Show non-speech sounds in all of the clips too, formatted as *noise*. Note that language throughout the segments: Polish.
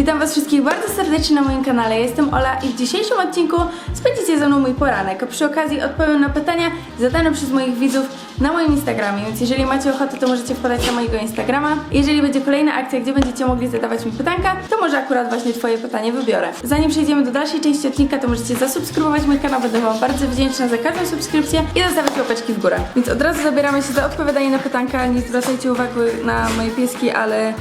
Witam Was wszystkich bardzo serdecznie na moim kanale. Jestem Ola i w dzisiejszym odcinku spędzicie ze mną mój poranek. Przy okazji odpowiem na pytania zadane przez moich widzów na moim Instagramie. Więc jeżeli macie ochotę, to możecie wpadać na mojego Instagrama. Jeżeli będzie kolejna akcja, gdzie będziecie mogli zadawać mi pytanka, to może akurat właśnie Twoje pytanie wybiorę. Zanim przejdziemy do dalszej części odcinka, to możecie zasubskrybować mój kanał. Będę Wam bardzo wdzięczna za każdą subskrypcję i zostawiać łapeczki w górę. Więc od razu zabieramy się za odpowiadanie na pytanka. Nie zwracajcie uwagi na moje pieski, ale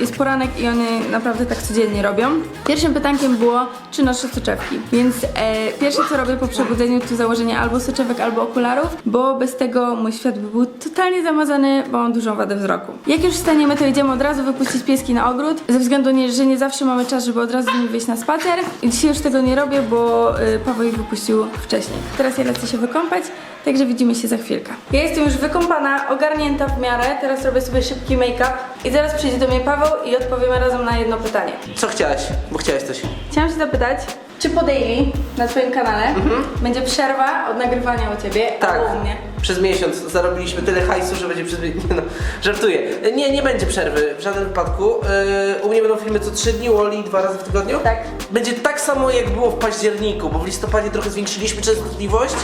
jest poranek i one naprawdę tak codziennie robią. Pierwszym pytankiem było, czy noszę soczewki. Więc e, pierwsze co robię po przebudzeniu to założenie albo soczewek, albo okularów, bo bez tego mój świat by był totalnie zamazany, bo mam dużą wadę wzroku. Jak już wstaniemy, to idziemy od razu wypuścić pieski na ogród, ze względu, nie, że nie zawsze mamy czas, żeby od razu z nimi wyjść na spacer. I dzisiaj już tego nie robię, bo y, Paweł ich wypuścił wcześniej. Teraz ja lecę się wykąpać, Także widzimy się za chwilkę. Ja jestem już wykąpana, ogarnięta w miarę. Teraz robię sobie szybki make-up i zaraz przyjdzie do mnie Paweł i odpowiemy razem na jedno pytanie. Co chciałaś? Bo chciałaś coś. Chciałam się zapytać, czy po daily na twoim kanale będzie przerwa od nagrywania u ciebie Tak. albo u mnie? Przez miesiąc zarobiliśmy tyle hajsu, że będzie przez miesiąc. *laughs* No, żartuję. Nie, nie będzie przerwy w żadnym wypadku. Yy, u mnie będą filmy co 3 dni, u Oli dwa razy w tygodniu. Tak. Będzie tak samo jak było w październiku, bo w listopadzie trochę zwiększyliśmy częstotliwość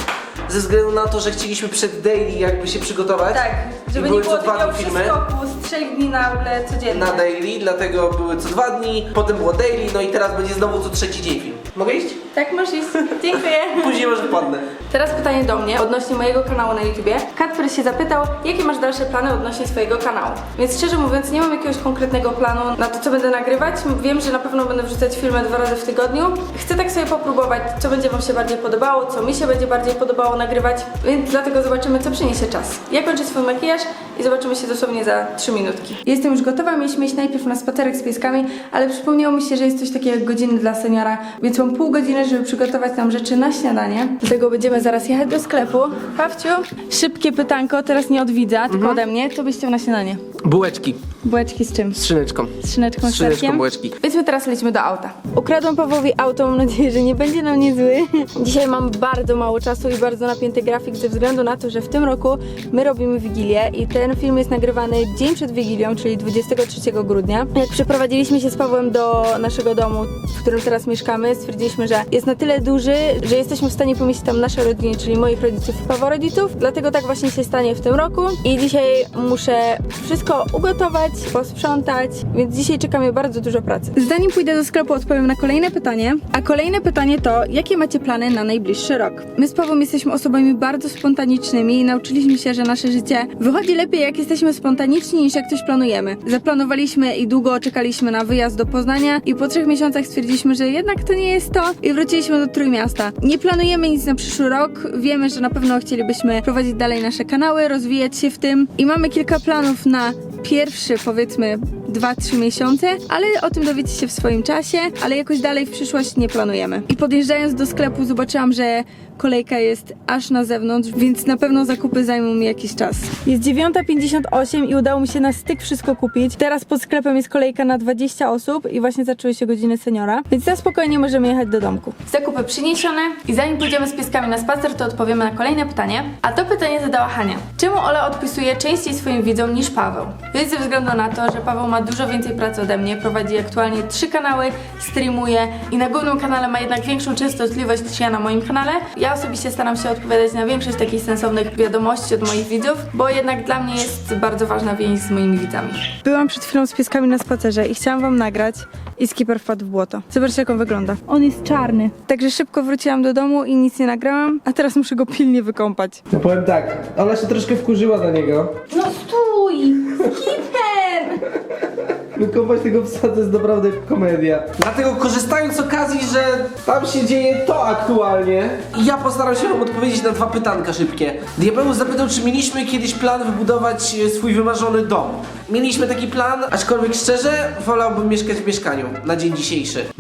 ze względu na to, że chcieliśmy przed daily jakby się przygotować. Tak, żeby I nie były było co dwa takiego dni filmy. przeskoku z trzech dni nagle codziennie. Na daily, dlatego były co dwa dni, potem było daily, no i teraz będzie znowu co trzeci dzień film. Mogę iść? Tak, masz iść. Dziękuję. *laughs* Później może wpadnę. Teraz pytanie do mnie odnośnie mojego kanału na YouTubie. Kacper się zapytał, jakie masz dalsze plany odnośnie swojego kanału. Więc szczerze mówiąc, nie mam jakiegoś konkretnego planu na to, co będę nagrywać. Wiem, że na pewno będę wrzucać filmy dwa razy w tygodniu. Chcę tak sobie popróbować, co będzie Wam się bardziej podobało, co mi się będzie bardziej podobało nagrywać, więc dlatego zobaczymy, co przyniesie czas. Ja kończę swój makijaż i zobaczymy się dosłownie za 3 minutki. Jestem już gotowa, mieliśmy iść najpierw na spacerek z pieskami, ale przypomniało mi się, że jest coś takiego jak godziny dla seniora, więc mam pół godziny, żeby przygotować nam rzeczy na śniadanie. Dlatego będziemy zaraz jechać do sklepu. Pawciu, szybkie pytanko, teraz nie od widza, tylko ode mnie. Co byś chciał na śniadanie? Bułeczki Bułeczki z czym? z szyneczką. Z szyneczką z Z szyneczką bułeczki. Więc my teraz lecimy do auta. Ukradłam Pawłowi auto, mam nadzieję, że nie będzie na mnie zły. *laughs* Dzisiaj mam bardzo mało czasu i bardzo napięty grafik ze względu na to, że w tym roku my robimy Wigilię i ten film jest nagrywany dzień przed Wigilią, czyli 23 grudnia. Jak przeprowadziliśmy się z Pawłem do naszego domu, w którym teraz mieszkamy, stwierdziliśmy, że jest na tyle duży, że jesteśmy w stanie pomieścić tam nasze rodziny, czyli moich rodziców i Pawła rodziców. Dlatego tak właśnie się stanie w tym roku i dzisiaj muszę wszystko ugotować, posprzątać, więc dzisiaj czeka mnie bardzo dużo pracy. Zanim pójdę do sklepu, odpowiem na kolejne pytanie. A kolejne pytanie to, jakie macie plany na najbliższy rok? My z Pawłem jesteśmy osobami bardzo spontanicznymi i nauczyliśmy się, że nasze życie wychodzi lepiej, jak jesteśmy spontaniczni, niż jak coś planujemy. Zaplanowaliśmy i długo czekaliśmy na wyjazd do Poznania i po trzech miesiącach stwierdziliśmy, że jednak to nie jest to i wróciliśmy do Trójmiasta. Nie planujemy nic na przyszły rok, wiemy, że na pewno chcielibyśmy prowadzić dalej nasze kanały, rozwijać się w tym i mamy kilka planów na pierwszy, powiedzmy, 2-3 miesiące, ale o tym dowiecie się w swoim czasie, ale jakoś dalej w przyszłość nie planujemy. I podjeżdżając do sklepu zobaczyłam, że kolejka jest aż na zewnątrz, więc na pewno zakupy zajmą mi jakiś czas. Jest 9.58 i udało mi się na styk wszystko kupić. Teraz pod sklepem jest kolejka na 20 osób i właśnie zaczęły się godziny seniora, więc na spokojnie możemy jechać do domku. Zakupy przyniesione i zanim pójdziemy z pieskami na spacer, to odpowiemy na kolejne pytanie. A to pytanie zadała Hania. Czemu Ola odpisuje częściej swoim widzom niż Paweł? Jest ze względu na to, że Paweł ma dużo więcej pracy ode mnie, prowadzi aktualnie trzy kanały, streamuje i na głównym kanale ma jednak większą częstotliwość niż ja na moim kanale. Ja osobiście staram się odpowiadać na większość takich sensownych wiadomości od moich widzów, bo jednak dla mnie jest bardzo ważna więź z moimi widzami. Byłam przed chwilą z pieskami na spacerze i chciałam wam nagrać i skipper wpadł w błoto. Zobaczcie jak on wygląda. On jest czarny. Także szybko wróciłam do domu i nic nie nagrałam, a teraz muszę go pilnie wykąpać. Ja powiem tak, ona się troszkę wkurzyła na niego. No stój! Skipper! Wykopać tego psa to jest naprawdę komedia. Dlatego korzystając z okazji, że Tam się dzieje to aktualnie. ja postaram się wam odpowiedzieć na dwa pytanka szybkie. Diabeł zapytał, czy mieliśmy kiedyś plan wybudować e, swój wymarzony dom. Mieliśmy taki plan, aczkolwiek szczerze wolałbym mieszkać w mieszkaniu na dzień dzisiejszy. *laughs*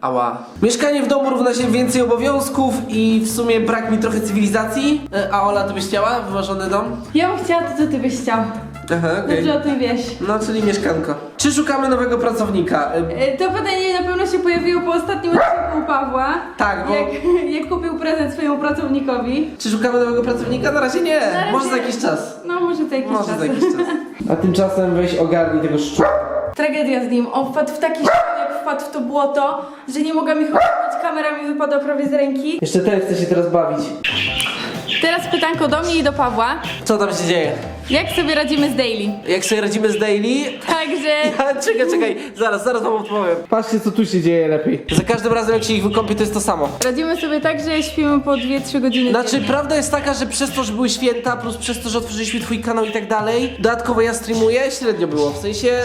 Ała. Mieszkanie w domu równa się więcej obowiązków i w sumie brak mi trochę cywilizacji. E, A Ola, ty byś chciała wymarzony dom? Ja bym chciała to, co ty byś chciał. Aha, okej. Dobrze o tym wiesz. No, czyli mieszkanko. Czy szukamy nowego pracownika? E, E, To pytanie na pewno się pojawiło po ostatnim odcinku u Pawła. Tak, bo- Jak, *laughs* jak kupił prezent swojemu pracownikowi. Czy szukamy nowego pracownika? Na razie nie. razie- Może za jakiś czas. No może za jakiś Może czas. za jakiś czas. *laughs* A tymczasem weź ogarnij tego szczura. Tragedia z nim. On wpadł w taki szał, jak wpadł w to błoto, że nie mogłam ich opanować. Kamera mi wypadła prawie z ręki. Jeszcze ten chce się teraz bawić. Teraz pytanko do mnie i do Pawła. Co tam się dzieje? Jak sobie radzimy z daily? Jak sobie radzimy z daily? Także... *laughs* A, czekaj, czekaj, zaraz, zaraz wam odpowiem. Patrzcie co tu się dzieje lepiej. Za każdym razem jak się ich wykąpie to jest to samo. Radzimy sobie tak, że śpimy po 2-3 godziny Znaczy, dziennie. prawda jest taka, że przez to, że były święta, plus przez to, że otworzyliśmy twój kanał i tak dalej, dodatkowo ja streamuję, średnio było. W sensie,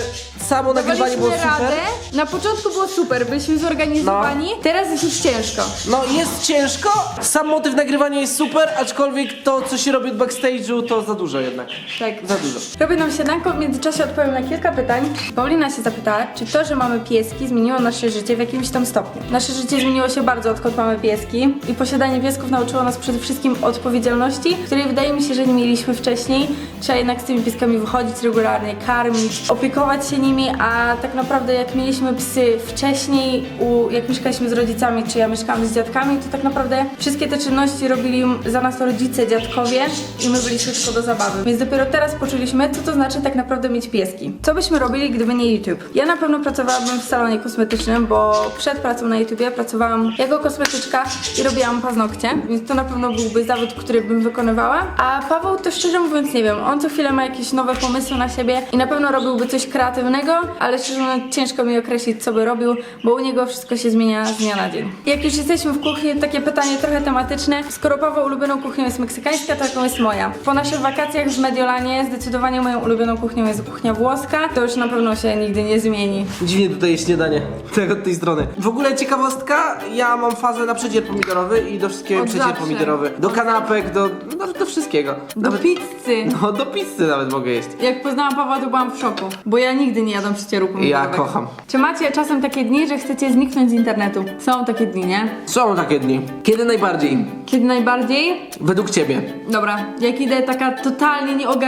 samo nagrywanie było Dawaliśmy super. radę. Na początku było super, byliśmy zorganizowani. Teraz jest już ciężko. No jest ciężko, sam motyw nagrywania jest super, aczkolwiek to, co się robi od backstage'u, to za dużo jednak. Tak. Za dużo. Robię nam śniadanko, w międzyczasie odpowiem na kilka pytań. Paulina się zapytała, czy to, że mamy pieski zmieniło nasze życie w jakimś tam stopniu. Nasze życie zmieniło się bardzo, odkąd mamy pieski i posiadanie piesków nauczyło nas przede wszystkim odpowiedzialności, której wydaje mi się, że nie mieliśmy wcześniej. Trzeba jednak z tymi pieskami wychodzić regularnie, karmić, opiekować się nimi, a tak naprawdę jak mieliśmy psy wcześniej, u, jak mieszkaliśmy z rodzicami, czy ja mieszkałam z dziadkami, to tak naprawdę wszystkie te czynności robili za nas rodzice, dziadkowie i my byliśmy tylko do zabawy. Więc dopiero teraz poczuliśmy, co to znaczy tak naprawdę mieć pieski. Co byśmy robili, gdyby nie YouTube? Ja na pewno pracowałabym w salonie kosmetycznym, bo przed pracą na YouTubie pracowałam jako kosmetyczka i robiłam paznokcie, więc to na pewno byłby zawód, który bym wykonywała. A Paweł to szczerze mówiąc nie wiem, on co chwilę ma jakieś nowe pomysły na siebie i na pewno robiłby coś kreatywnego, ale szczerze mówiąc ciężko mi określić, co by robił, bo u niego wszystko się zmienia z dnia na dzień. Jak już jesteśmy w kuchni, takie pytanie trochę tematyczne. Skoro Paweł ulubioną kuchnią jest meksykańska, to jaką jest moja? Po naszych wakacjach w Mediolanie zdecydowanie moją ulubioną kuchnią jest kuchnia włoska. To już na pewno się nigdy nie zmieni. Dziwnie tutaj jest śniadanie. *laughs* Tak od tej strony. W ogóle ciekawostka, ja mam fazę na przedzier pomidorowy i do wszystkiego Od przedzier zawsze. pomidorowy. Do kanapek, do, no, do wszystkiego. Do pizzy. *laughs* No, do pizzy nawet mogę jeść. Jak poznałam Pawła, to byłam w szoku, bo ja nigdy nie jadam przecieru Ja pomidorowego. kocham. Czy macie czasem takie dni, że chcecie zniknąć z internetu? Są takie dni, nie? Są takie dni. Kiedy najbardziej? Kiedy najbardziej? Według ciebie. Dobra, jak idę taka totalnie nieogarnięta,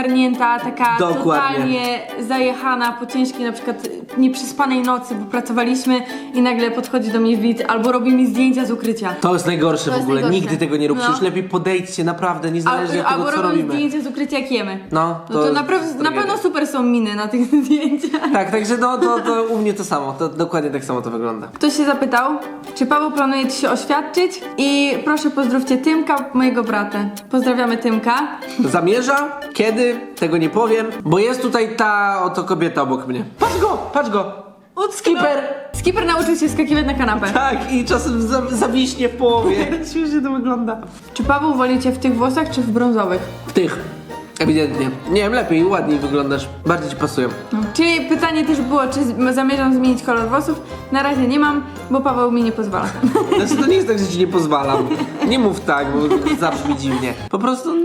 taka Dokładnie. totalnie zajechana po ciężkiej na przykład nieprzespanej nocy, bo pracowaliśmy i nagle podchodzi do mnie widz albo robi mi zdjęcia z ukrycia. To jest najgorsze To w jest ogóle. najgorsze. Nigdy tego nie róbcie. No. Już lepiej podejdźcie, naprawdę, Al, niezależnie od tego, albo co robią robimy. zdjęcia z ukrycia jak jemy. No, No to, naprawdę, na tragedia. pewno super są miny na tych *laughs* zdjęciach. Tak, także no, to, to u mnie to samo. To dokładnie tak samo to wygląda. Ktoś się zapytał, czy Paweł planuje ci się oświadczyć i proszę pozdrówcie Tymka, mojego brata. Pozdrawiamy Tymka. Zamierza? Kiedy? Tego nie powiem, bo jest tutaj ta oto kobieta obok mnie. Patrz go, patrz go! Skipper! Skipper nauczył się skakiwać na kanapę. Tak, i czasem za, zawiśnie w połowie. *laughs* Śmiesznie to wygląda. Czy Paweł woli cię w tych włosach, czy w brązowych? W tych. Ewidentnie. Nie wiem, lepiej, ładniej wyglądasz. Bardziej ci pasują. Czyli pytanie też było, czy z- zamierzam zmienić kolor włosów? Na razie nie mam, bo Paweł mi nie pozwala. Znaczy to nie jest tak, że ci nie pozwalam. Nie mów tak, bo *laughs* zabrzmi dziwnie. Po prostu, no, no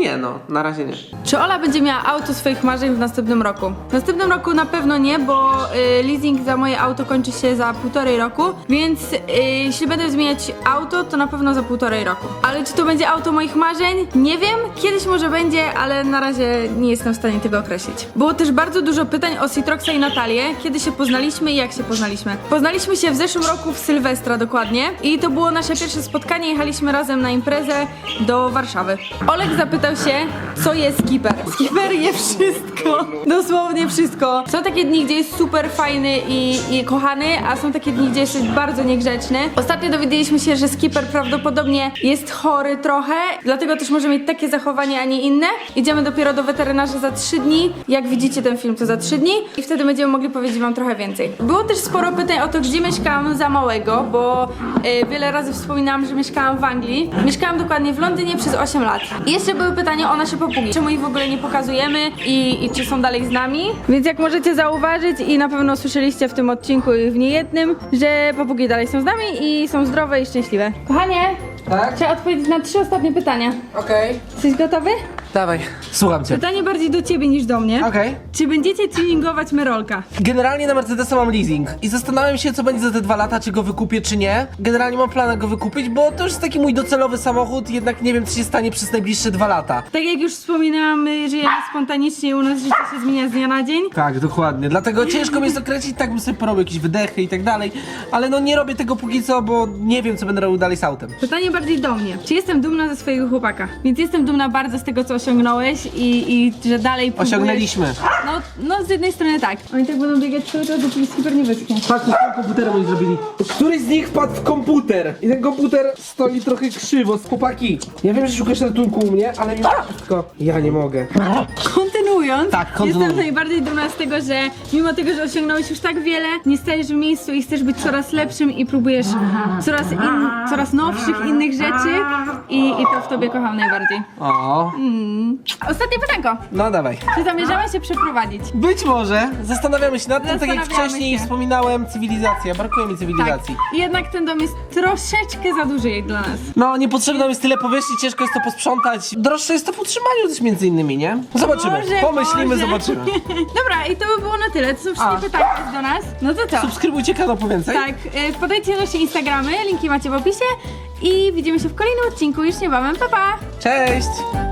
nie no, na razie nie. Czy Ola będzie miała auto swoich marzeń w następnym roku? W następnym roku na pewno nie, bo y, leasing za moje auto kończy się za półtorej roku, więc y, jeśli będę zmieniać auto, to na pewno za półtorej roku. Ale czy to będzie auto moich marzeń? Nie wiem, kiedyś może będzie, ale na razie nie jestem w stanie tego określić. Było też bardzo dużo pytań o Citroxa i Natalię, kiedy się poznaliśmy i jak się poznaliśmy. Poznaliśmy się w zeszłym roku w Sylwestra dokładnie i to było nasze pierwsze spotkanie, jechaliśmy razem na imprezę do Warszawy. Olek zapytał się, co jest skipper. Skipper je wszystko, dosłownie wszystko. Są takie dni, gdzie jest super fajny i, i kochany, a są takie dni, gdzie jest bardzo niegrzeczny. Ostatnio dowiedzieliśmy się, że skipper prawdopodobnie jest chory trochę, dlatego też może mieć takie zachowanie, a nie inne. Idziemy dopiero do weterynarza za 3 dni. Jak widzicie ten film, to za 3 dni i wtedy będziemy mogli powiedzieć wam trochę więcej. Było też sporo pytań o to, gdzie mieszkałam za małego, bo e, wiele razy wspominałam, że mieszkałam w Anglii. Mieszkałam dokładnie w Londynie przez 8 lat. I jeszcze były pytania o nasze papugi. Czemu ich w ogóle nie pokazujemy i, i czy są dalej z nami? Więc jak możecie zauważyć i na pewno słyszeliście w tym odcinku i w niejednym, że papugi dalej są z nami i są zdrowe i szczęśliwe. Kochanie, Tak? trzeba odpowiedzieć na trzy ostatnie pytania. Okej. Jesteś gotowy? Dawaj, słucham cię. Pytanie bardziej do ciebie niż do mnie. Okej. Czy będziecie tuningować Merolka? Generalnie na Mercedesa mam leasing i zastanawiam się, co będzie za te dwa lata, czy go wykupię, czy nie. Generalnie mam plan go wykupić, bo to już jest taki mój docelowy samochód, jednak nie wiem, co się stanie przez najbliższe dwa lata. Tak jak już wspominałam, my żyjemy spontanicznie, u nas życie się zmienia z dnia na dzień. Tak, dokładnie. Dlatego ciężko mi jest określić, tak bym sobie porobił jakieś wydechy i tak dalej, ale no nie robię tego póki co, bo nie wiem, co będę robił dalej z autem. Pytanie bardziej do mnie. Czy jestem dumna ze swojego chłopaka? Więc jestem dumna bardzo z tego, co osiągnąłeś i, i że dalej próbujesz. Osiągnęliśmy. No, no z jednej strony tak. Oni tak będą biegać cały czas, dopóki super nie wyschnie. Patrz, co z tym komputerem oni zrobili. Któryś z nich wpadł w komputer. I ten komputer stoi trochę krzywo. Chłopaki, ja wiem, że szukasz ratunku u mnie, ale mimo wszystko ja nie mogę. Tak, kontynuuj. jestem najbardziej dumna z tego, że mimo tego, że osiągnąłeś już tak wiele, nie stajesz w miejscu i chcesz być coraz lepszym i próbujesz coraz, in, coraz nowszych innych rzeczy i, i to w tobie kocham najbardziej. O, Ostatnie pytanko. no dawaj. Czy zamierzamy się przeprowadzić? Być może. Zastanawiamy się nad tym, tak jak Zastanawiamy wcześniej się. wspominałem, cywilizacja. Brakuje mi Tak. cywilizacji. Jednak ten dom jest troszeczkę za duży jak dla nas. No, niepotrzebne jest tyle powierzchni, ciężko jest to posprzątać. Droższe jest to w utrzymaniu też między innymi, nie? Zobaczymy. Może, Pomyślimy, zobaczymy. *laughs* Dobra, i to by było na tyle. To są wszystkie A. pytania do nas. No to co? Subskrybujcie kanał po więcej. Tak, y, wpadajcie na nasze Instagramy, linki macie w opisie i widzimy się w kolejnym odcinku już niebawem. Pa, pa! Cześć!